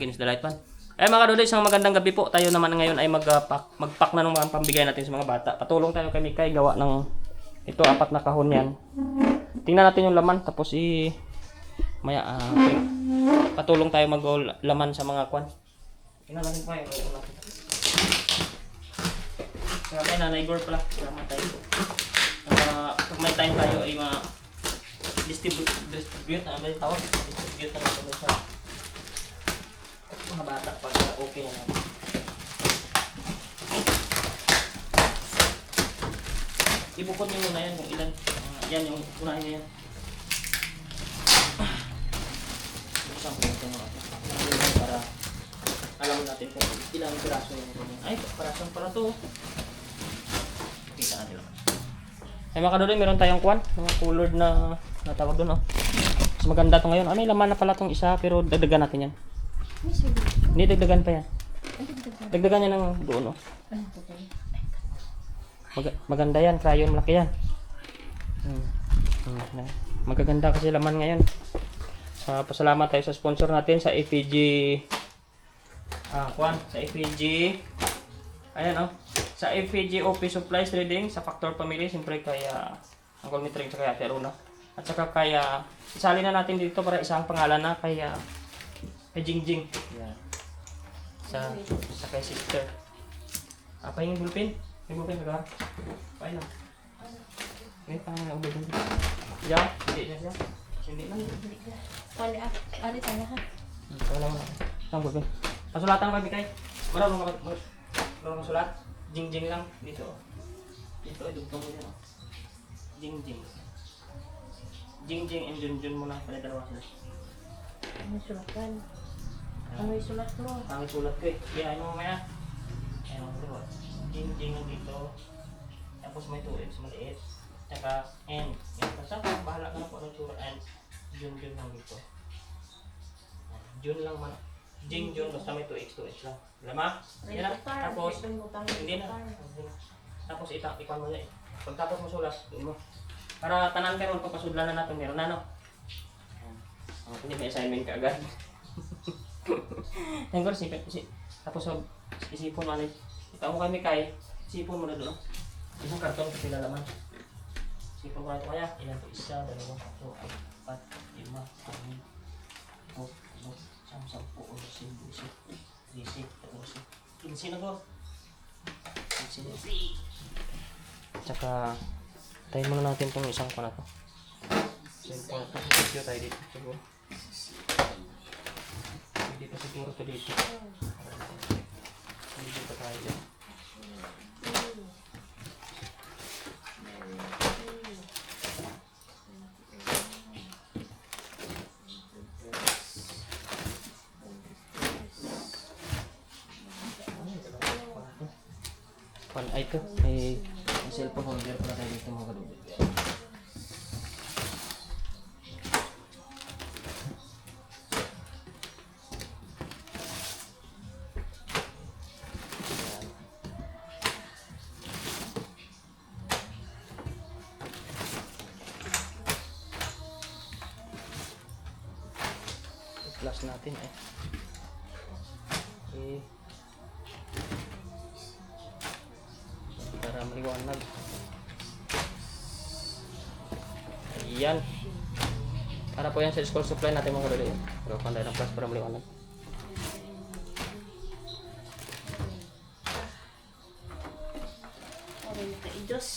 against the light pan. Eh mga kaduloy, isang magandang gabi po. Tayo naman ngayon ay mag-pack, mag-pack na ng mga pambigay natin sa mga bata. Patulong tayo kay Mikay gawa ng ito apat na kahon yan. Tingnan natin yung laman tapos i maya ah, okay. patulong tayo mag laman sa mga kwan. Tingnan natin pa yung natin. Kaya kay Nanay Gor pala. Salamat tayo. Uh, pag may time tayo ay mga distribute, distribute, ano ba yung tawag? Distribute na natin sa mga bata pag okay na natin. Ibukod niyo muna yan, yung ilan. Uh, yan, yung unahin niya yan. Buksan ko ating pakinggan para alam natin kung ilang piraso yung ito. Ay, piraso para to. Kita natin lang. Ay mga kaduloy, meron tayong kwan, mga colored na natawag doon oh. Mas maganda to ngayon. Ah, may laman na pala tong isa pero dagdagan natin yan. May sulit. Hindi dagdagan pa yan. Dagdagan. Niya ng doon oh. Mag- maganda yan, crayon, malaki yan. Hmm. Hmm. Magaganda kasi laman ngayon. Sa pasalamat tayo sa sponsor natin sa APG ah, kwan, sa APG ayan oh, sa APG OP Supplies Trading sa Factor Family, siyempre kaya ang Golmitring sa kaya Teruna. At saka kaya isali na natin dito para isang pangalan na kaya kay Jingjing. Yan. Sa sa kay sister. Apa yung bulpin? Yung bulpin ka Paano? Ini pa nga ubod. Ya, hindi na siya. Hindi na. Wala. Ari tayo ha. Hmm, Wala mo na. Ang bulpin. Pasulatan ko kay Mikay. Marunong ka mag marunong sulat. Jingjing lang dito. Dito ay dugtong ko yan. oh. Jingjing. Jingjing and Junjun mo na pala dalawa sila. Ano sulatan? Ano yung sulat mo? Ang sulat ko eh. Kaya mo mamaya. Ayan mo dalawa. Jingjing lang dito. Tapos may 2x maliit. Tsaka and. Yan. Basta bahala ka na kung anong sulat. And Junjun lang dito. Jun lang man. Jing Jun. Basta may 2x 2x lang. Lama? Yan na. Tapos Hindi na. Tapos ita, ikuan mo na eh. Pagtapos mo sulat, yun mo. Para tanan karon pag pasudlan na natin, meron na no. Hindi may assignment ka agad. Ko, sipin, si, tapos so, isipon mo ulit. Ikaw mo kami kay, isipon mo na doon. Isang karton kasi lalaman. Isipon ko na ito kaya, ilan to isa, dalawa, tatlo, apat, lima, anim, pito, walo, siyam, sampu, ulos, ibusi, disi, talusi, kinsi na ko. Kinsi na. Tsaka, tayo muna natin itong isang ko na to. So, important video tayo dito siguro. Hindi pa siguro to dito. Hindi dito tayo dyan. Pan ay ko, Natin eh. Okay. para maliwanag. Ayan. Para po yan sa school supply natin mga kaluli. Pero panday ng plus para maliwanag. Ari na kay Diyos.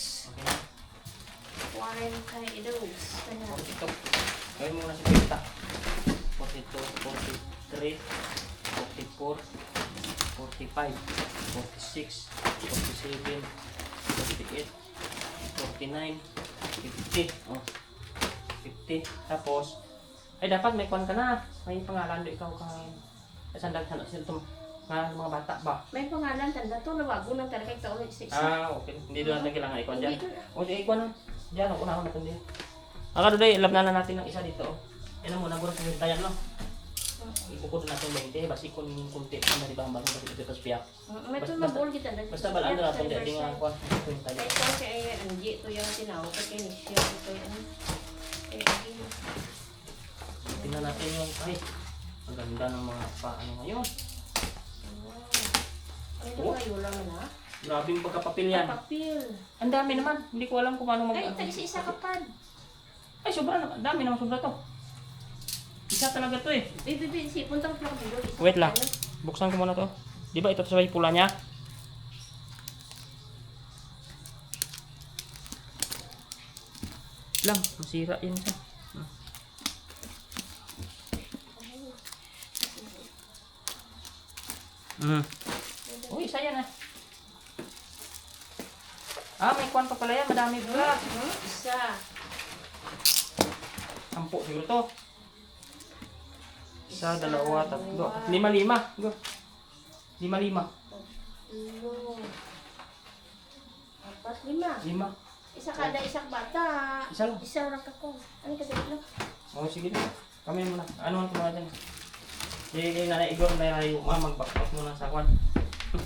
Kaya, Ito. Gawin mo na si Pita. 42, 43, 44, 45, 46, 47, 48, 49, 50. Oh. 50. Tapos, ay dapat may kwan ka na. May pangalan do ikaw kang sandag sa sila ito nga mga bata ba? may pangalan tanda to. Nawago lang talaga ito ulit sa isa. Ah, okay. Hindi doon natin kailangan ikon dyan. O, di ikon na. Diyan, ako na ako natin din. Aka doon, ilap na na natin ng isa dito. Yan ang muna, guro sa hintayan, no? Na natin 20, basi kung kunti pa na di ba ang bagong kasi dito sa piyak. Ah, May Basta- ito mabol kita. dahil Basta balaan na natin, di nga ako ang. Ay, ito si ay Angie. Ito yung tinawag ko kay Nisha. Ito yung... Eh, Tingnan natin yung, ay, Ang ganda ng mga paano ngayon. Ano ito kayo lang na? Grabe yung pagkapapil yan. Papil. Ang dami naman. Hindi ko alam kung paano mag... Ay, ito isa-isa ka pa. Ay, sobra na. Ang dami naman sobra to. Isa talaga to eh. Bibi, bibi, si puntang plak dito. Isa Wait lang. Buksan ko muna to. Di ba ito sa may pula niya? Lang, masira yun siya. Hmm. Mm. Uy, isa yan ah. Ah, may kwan pa pala yan. Madami pala. Hmm? Isa. Sampu siguro to. Isa, dalawa, tatlo. Lima, lima. Go. Lima, lima. Tatlo. Apat, lima. Lima. Isa kada isang bata. Isa lang. Isa lang ako. Ano ka dito? Oh, sige. Kami muna. Ano ang kumain dyan? Sige, nanay Igor, na yung ma, magbackpack muna sa kwan.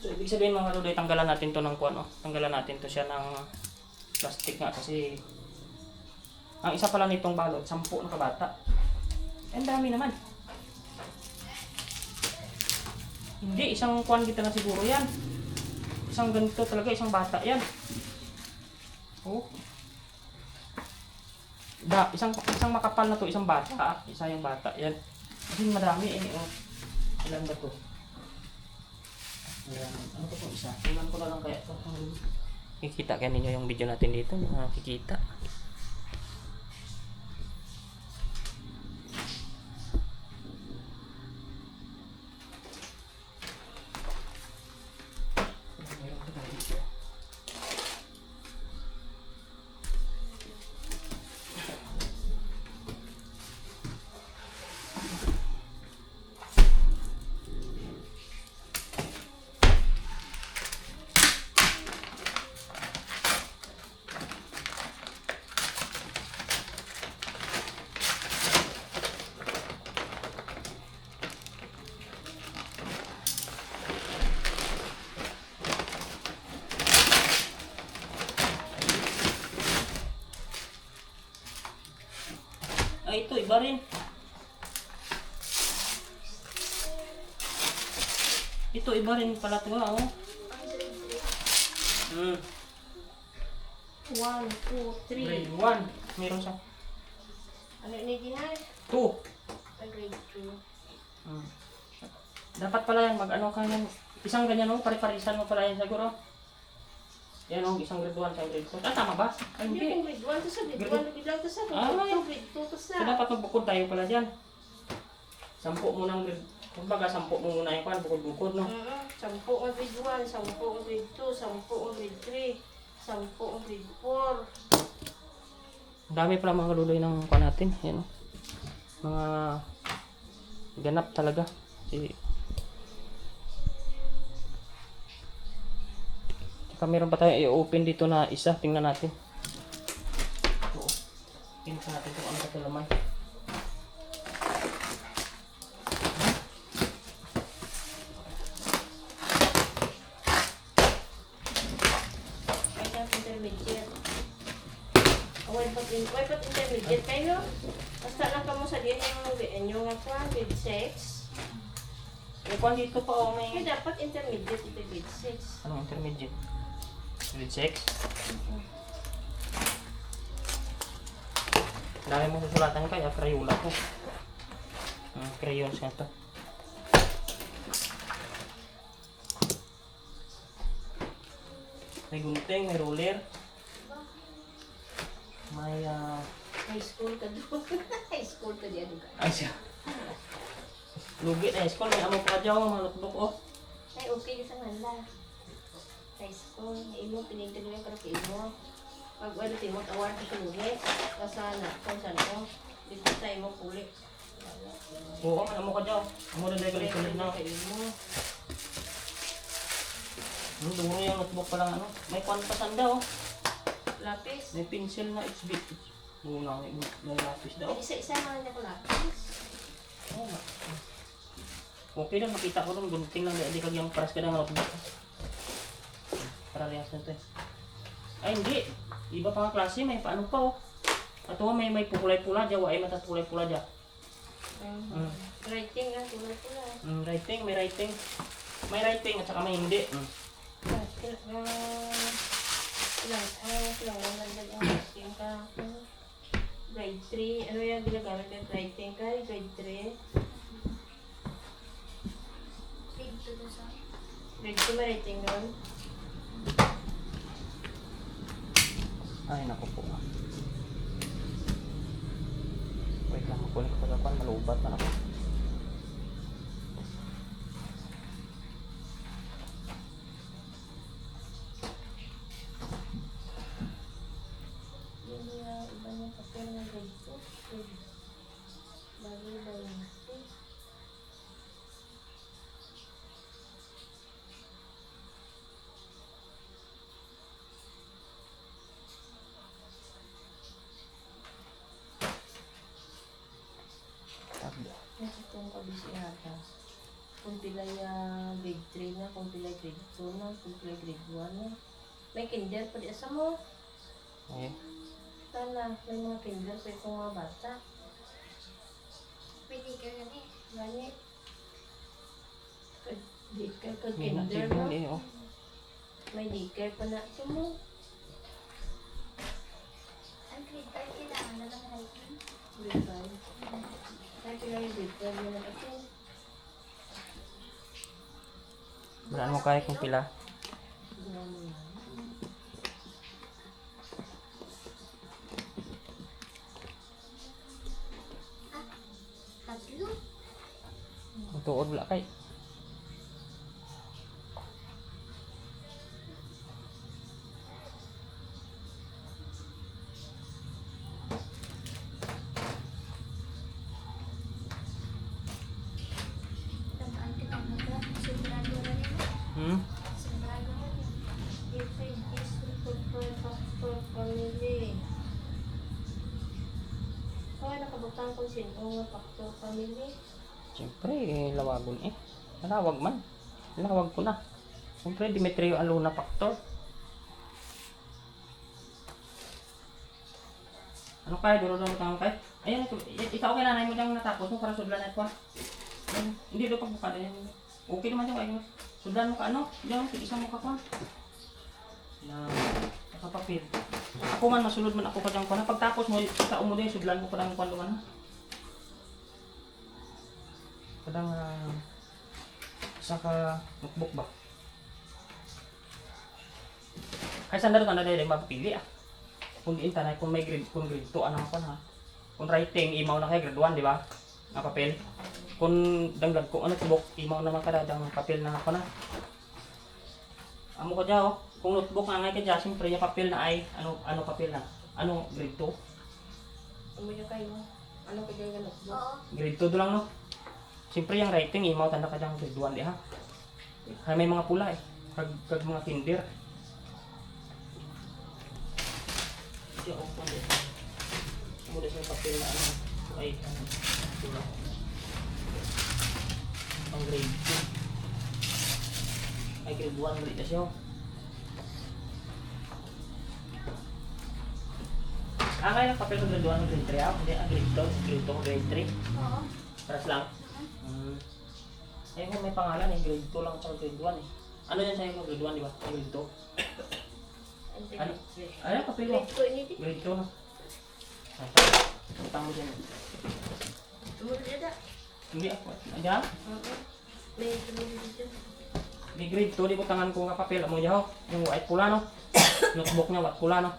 so, ibig sabihin mga kaludoy, tanggalan natin to ng kwan, oh. Tanggalan natin to siya ng plastic nga kasi ang isa pala nitong balot, sampu na kabata. Ang dami naman. Hindi, isang kwan kita na siguro yan. Isang ganito talaga, isang bata yan. Oh. Da, isang isang makapal na to, isang bata, isa yung bata. Yan. Kasi marami eh. Oh. Ilan ba to? Ayan. Ano to po isa? Tingnan ko na lang kaya to. Kikita kaya ninyo yung video natin dito, nakikita. Ay, iba rin. Ito, iba rin pala ito, oh. Hmm. One, two, three. Grade 1. Meron sa Ano ini dinay? 2. Ah, Grade two. Hmm. Dapat pala yan, mag-ano ka yan. Isang ganyan, oh, pare-parisan mo pala yan siguro. Yan, oh, isang grade 1, isang grade 2. Ah, tama ba? Ay, Hindi kung grade one to sa grade Grade- one, bilang to sa Ah, grade ay. two, grade two to sa. So, dapat magbukod tayo pala dyan. Sampu mo ng grade, kumbaga, sampu mo muna yung pan, bukod-bukod, no? Mm, Sampu ang grade 1, sampu ang grade 2, sampu ang grade 3, sampu ang grade 4. Ang dami pala mga kaluloy ng kuha natin. Yan, oh. Mga ganap talaga. Si Tsaka meron pa tayo i-open dito na isa. Tingnan natin. Ito. oh. Tingnan natin kung ano sa laman. Intermediate. Away pat in, away pat intermediate kayo. Basta lang kamo sa din yung inyo nga kwa, grade 6. Eh, kuha dito pa oh, Kaya may... dapat intermediate ito grade 6. Anong intermediate? Grade 6? Dami mo susulatan kaya Crayola ko. Hmm, crayons nga to. May gunting, may ruler. May ah... High school ka doon. High school ka diyan ka. ay siya. Lugi na school, may amo pa dyan, notebook oh. Ay, okay sa manla. High school, imo pinigdala yung karo imo. Pag ano timot award sa lunes, kasana, kung saan ko, dito sa imo puli. Oo, may amo ka dyan. Amo na dahil Kaya na. sa imo. Ang duro yung notebook pa lang ano. May kwantas anda oh. Lapis. May pencil na HB. Muna, may, may lapis daw. Isa-isa man niya ko lapis. Oo nga. Okay lang, makita ko rin. Gunting lang. Hindi kag yung paras ka ng notebook. Para rehas na ito eh. Ay, hindi. Iba pa nga klase. May paano pa oh. Ato may may pulay-pula dya, wa ay mata pulay-pula dya. Mm. Writing ah, tulad ko na. Mm, writing, may writing. May writing at saka may hindi. Mm. Ah, kil- ah, Ilang, ah, ilang lang nagdag ang writing ka. Grade 3, ano yung ginagamit yung writing ka? Grade 3. Grade 2 may writing doon. Ay, naku po. Wait lang, makunin ko sa pan, malubat na ako. Kung pila yung grade 3 na, kung pila grade 2 na, kung pila grade 1 na. May kinder pa di asa mo. Okay. Sana, may mga kinder sa itong mga bata. Pwede ka gani. Gani. Daycare May kinder natin no? hindi, oh. May daycare pa na ito mo. Ang grade 5 kailangan na lang hiking. Grade 5. Kaya yung grade 5 yun na ito. Wala mo kaya kung pila. Kung tuod wala kay. Ko nga factor family. Siyempre, eh, lawagon eh. Nalawag man. Nalawag ko na. Siyempre, Demetrio Aluna Factor. Ano kaya? Duro duro tanong kay? Ayun, ikaw kay nanay mo diyang natapos mo para sudlan at ko. Ayun, Hindi do pagbuka din. Okay naman yung ayun. Sudlan mo ka ano? Diyan, isa mo ka pa. Na, nakapapil. Ako man, masulod man ako ka dyan ko na. Pagtapos mo, kita mo din, sudlan mo ka lang kung man ha. Kadang uh, isa ka notebook ba? Kaya saan na na dahil mapili ah. Kung diin tanay, kung may grade, kung grade 2, ano ko na. Kung writing, imaw na kay grade 1, di ba? Nga papel. Kung dangdag ko, ano notebook, imaw naman ka dang papel na ako na. Amo ko dyan, oh. Kung notebook nga nga ka dyan, siyempre yung papel na ay, ano, ano papel na? Ano, grade 2? Umuyo kayo. Ano ka dyan ganun? Oo. Grade 2 do lang, no? Siyempre yung writing, imaw tanda ka dyan grade 1, di ha? Hay may mga pula eh. Kag, kag mga kinder. Siya, oh, pwede. Mula sa papel na ano, ay, ano, pula. Ang grade 2. Ay, grade 1, grade na siya, oh. Ah, kaya nagpapel ko grade 1, grade 3, ah? Hindi, ah, grade 2, grade 2, grade 3. Oo. Paras lang. Mm. Eh, kung may pangalan eh, grade 2 lang tsaka grade 1 eh. Ano yan sa'yo mo, grade 1 di ba? Grade 2. Ano? Ano, kapil mo? Grade 2 ini di. Grade 2 na. Ah, Utang mo dyan. Tumulong na. Hindi ako. Andiyan? Oo. May. Di grade 2, di ko tangan ko nga papel. Amo yaw. Yung white pula no? Notebook niya, white pula no?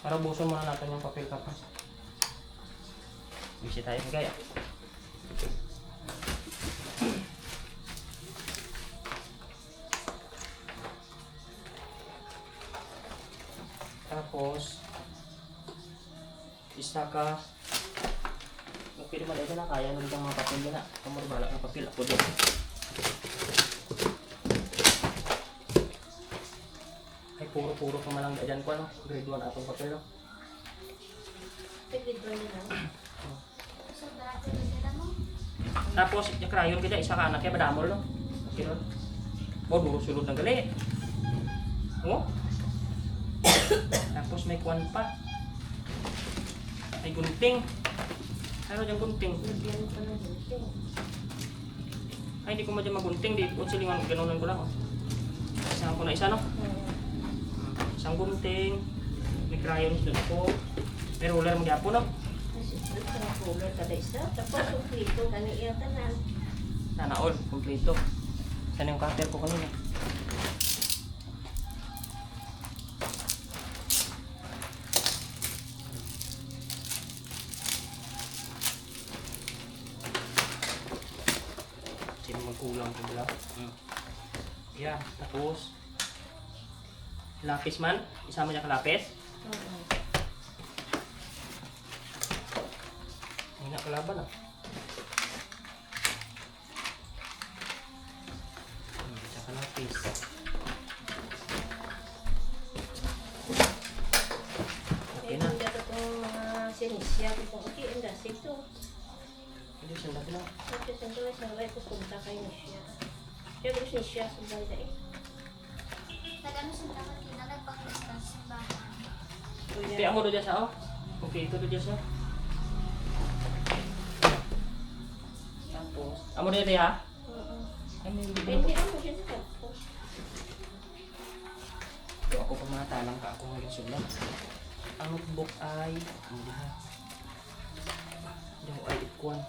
Para buson muna natin yung papel kapas. Busy tayo gaya. Tapos, isa ka Magpili mo dito na kaya nung mga papel na. Kamor bala ng papel ako din. Ay puro-puro pa malang dyan ko ano. Grade 1 atong papel no. Grade 1 na lang. Sigurado na sila mo. Tapos yung crayon kita isa ka anak kaya badamol no. Okay ron. O duro sulod ng gali. Oh. Tapos may kwan pa. May gunting. Ano dyan gunting? Lagyan pa ng gunting. Ay, hindi ko madyan magunting. Di ko silingan. Ganunan ko lang. Oh. Isang ko na isa, no? Oo. Isang gunting. May crayons doon po. May ruler mo gyapon, no? Sa cooler kada isa. Tapos yung plito, kani iya tanan. Sana all. Kompleto. Saan yung cutter ko kanina? Sino magkulang ko? Hmm. Yan, tapos lapis man, isama niya ka lapis. Oo. Hindi kalaban ah. Hmm, tsaka lapis. Okay Eh, na. kung dito kung mga sinisya, kung okay, ang dasig to. Hindi siya natin na. Kasi siyempre, sa way pupunta kayo na siya. Siyempre, sinisya sa bahay eh. Nagano siya dapat kita nagpakita sa bahay. Kaya mo doon sa oh. Okay, ito doon sa. Amo doon ha? Ay, may ko. ako siya sa talang ka ako ngayon sulat. Ang notebook ay, hindi ha. Yung ay ikwan.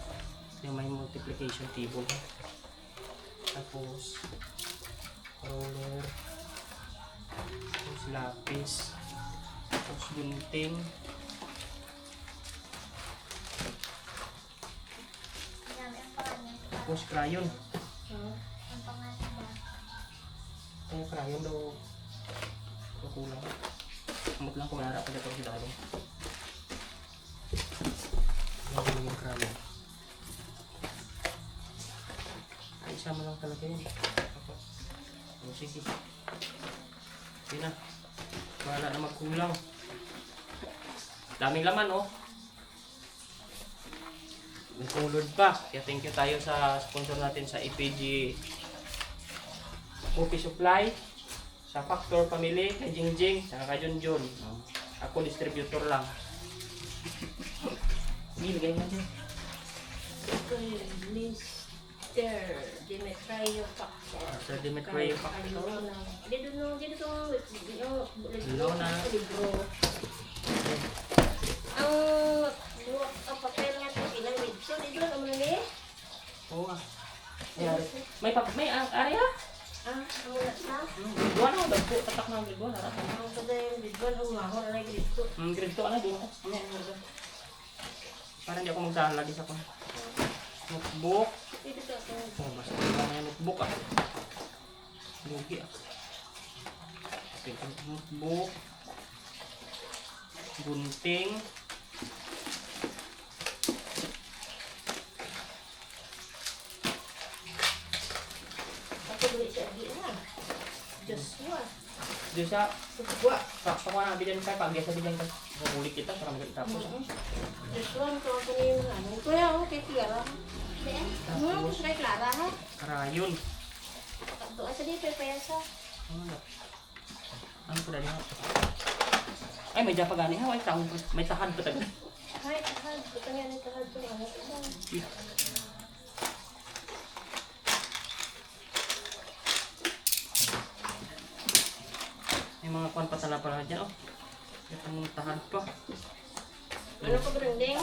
Yung may multiplication table. Tapos, roller. Tapos lapis. Tapos gunting. Marami Tapos crayon. Ang? Kaya crayon daw. Kukulang. Amot lang kung manarap pa dito si Dalo. Ano yung crayon? Ay, isa mo lang talaga yun. Ako. O, sige. Sige na. Wala na magkulang. Daming laman, oh. May colored pa. Kaya thank you tayo sa sponsor natin sa APG Coffee Supply sa Factor Family, kay Jingjing, saka kay Junjun. Ako distributor lang. Ibigay mo dyan. Yung Mr. Demetrio Factor. Sir Demetrio Factor. Dito no, dito to, yung Lona. libro. Ang Oo nga. May, may, pap- may ang area? Ah, ang wala na. Hmm, grade 1 ako, dagpo, tatak na ang grade 1. Harap. Ang kada yung libro, ang mahor na yung libro. Hmm, grade 2 ano, di mo. Ano yan, grade 2. Para hindi ako magsahan lagi sa kong notebook. Dito to ako. Oh, basta wala na yung notebook ah. Lugi ah. Okay, notebook. Gunting. Ako duli siya di na. Joshua. Di siya, Joshua. sakto ko na bilan ka, pag sa bilan ka, mahulit kita, para maganda tapos. Joshua, ito ako na yung ano. Kuya, ako kay Clara. Ben? Hmm, gusto kay Clara ha. Karayon. Doon sa dito, payasa. Ano? Ano ko dali ha? Ay, may japa gani ha, may taong, may tahad pa tagal. Hay, kahal. Ito nga nito kahal ito. Ano ito? May mga kwan pa tala pala dyan, oh. Ito mong tahad pa. Ano ko branding?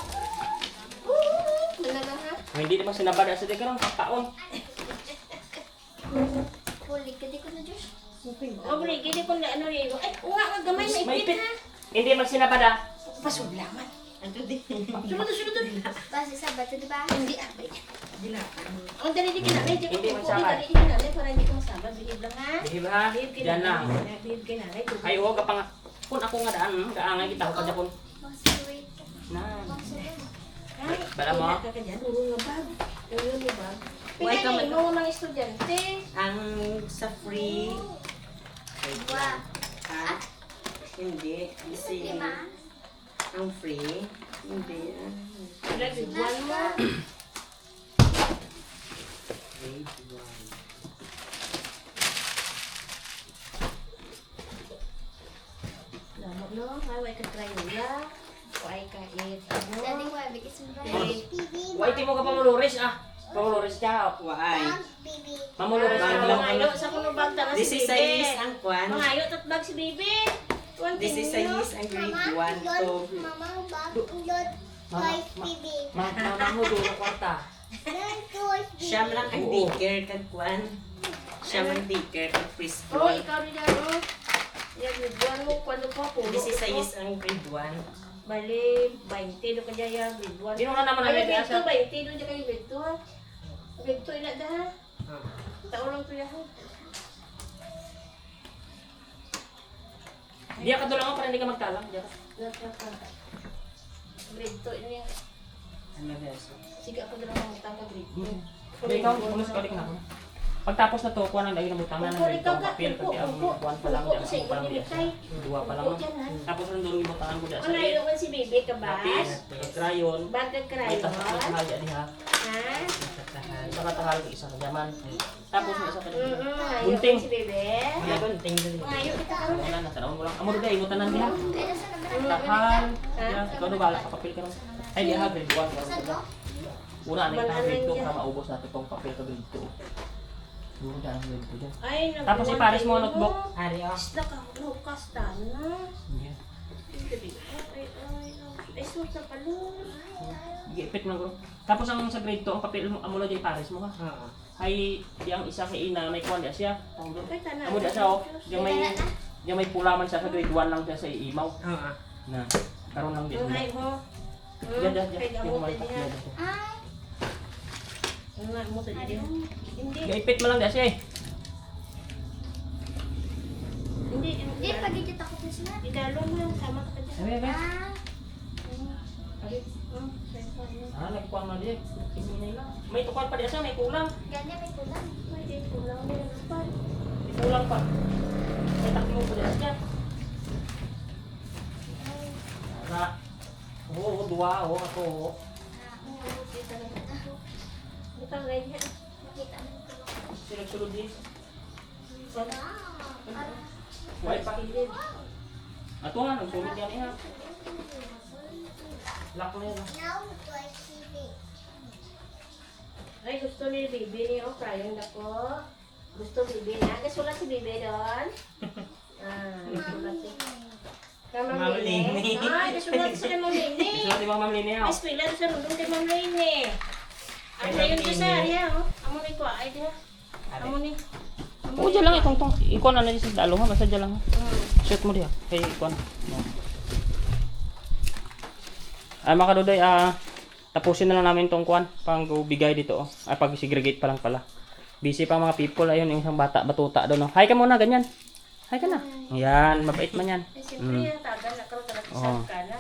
Malaga ha? Oh, hindi naman sinabada sa di karong taon. Huli ka di ko na Diyos. Oh, bali, gini ko na ano rin. Ay, oo nga, ang gamay may May ipit ipit. ha. Hindi magsinabada. Pasulaman. Ano din? Sunod, sunod. Base sa bato, di ba? Hindi, ah, wait. Ang dali di kinalay, di ko Hindi po. magsabad. Ang dali di kinalay, para hindi ko masabad. Bihib lang ha. Di ba? Bihib Diyan lang. kinalay. Bihib kinalay. Ay, oo, kapang... Kung ako nga daan, hmm, gaangay kita ako pa dyan. Ka. Na. Bala mo? wala ka ka dyan. Urong nga bag. Urong nga bag. Huwag ka Pinanay mo mga estudyante. Ang sa free, Wa. ha? Hindi. Kasi Di ba? Ang free, hindi. ah. Wala, bigwan mo. Grade one. Lama no? Ay, way ka Crayola. Way ka it. Daddy Ano? ko ay bigis mo Wait, di mo ka pamuluris ah. Pamuluris ka. Why? Mamuluris ka Bag lang. Mga ayo sa kuno bag tara This si is Bibi. size ang kwan. Mga ayo tat bag si Bibi. This is no? size ang grade 1 to Mama, Twice baby. Ma mama mo doon kwarta. Siyam lang ang Oo. daycare kag kwan. Siyam ang daycare kag Oh, preschool. ikaw rin yan, no? Yan, midwan mo, kwando pa po. This is size ang grade 1. Bali, 20 do kaya ya, midwan. Di mo na naman Ay, ang grade asa. 2, 20 do dyan kayo grade 2, ha? Grade 2, ina da, ha? Ah. Taon lang to ya, Di ka doon lang para hindi ka magtalang. Di ka. Grade 2, ini. Ano beso? Sige, ako na lang magtang ka grade 2. Di ikaw, umus ka, na. Pagtapos na to, kuha ng lagi ng butang na ng ganito ang papel kasi ang kuha pa lang dyan, ang pa lang dyan. Dua pa lang. Tapos nandun yung butangan ko dyan Ano yun si Bibi ka ba? Lapis, crayon, Bag ka may tas- may crayon? tahal dyan diha. Ha? Isa ka tahal, isa ka jaman. Tapos may isa ka dyan. Bunting. si Bibi. Ko tingin Ayaw kita ka Wala na, tanawin mo lang. Amo dahil, nan diha. Kaya sa naman. Tahal, ikaw na bala, kapapil ka ron. Ay, di ha, grade 1. Saan mo? Una, ano yung grade 2 yan. para maubos natin itong papel ka grade 2. Siguro dyan ang grade 2 dyan. Ay, Tapos nagbuwan ipares mo ang notebook. Ari oh. Isda ka, lukas ta na. Yan. Ay, ay, ay. Ay, suot sa palun. Giipit mo lang bro. Tapos ang sa grade 2, ang papel mo, amo lang dyan pares mo ha. Oo. Ay, yang isa kay ina, may kuwan diya siya. Tawag doon. Ay, tanan. Amo diya siya oh. Diyan may, diyan may pula man siya sa grade 1 lang diya sa iimaw. Oo. Na, karon lang. Ang hay mo. Diyan, diyan, diyan. Yung din yan. diyan. Ay, Ano nga mo sa diyan? Hindi. Giipit mo lang siya eh. Hindi, di hindi. pagigit ako sa sila. Idalo man, sama ka dyan. Sabi ba? Ah, oh, mo. Ah, na diya. Isinay lang. May tukuan pa diya siya, may kulang. ganyan may kulang. Ay, di, kulang mo yung pa. May kulang pa. May takmo pa diya siya. Na, oo, dua, oo, ako, oo. Butang na yan. Makita mo yung kulang. Sunod-sunod din. Wow. White pa. Ato nga, nagsulod yan eh ha. Lock na yan. baby. Ay, gusto ni Bibi ni o crayon na po. Gusto Bibi na. Kasulat si Bibi doon. Ah, kasulat si. Ma'am Lini. Ay, kasulat sa Ma'am Lini. Gusto natin mga mamlini ha. Ay, eskwela sa nundong kay Ma'am Lini. Ay, na yun Ma'am sa Lini. oh. Amo ni ko, ay diha. Amo ni. Oo, dyan lang itong tong. Ikon na na sa dalo ha, basta dyan lang ha. Shoot mo diha. Kay ikon. No. Ay mga kaduday, ah, tapusin na lang namin tong kwan. Pang bigay dito oh. Ay pag segregate pa lang pala. Busy pa mga people. Ayun, yung isang bata, batuta doon. Oh. Hi ka muna, ganyan. Hi ka na. Yan, mabait man yan. Ay, siyempre, tagal na karoon talaga Oo. sa ka na.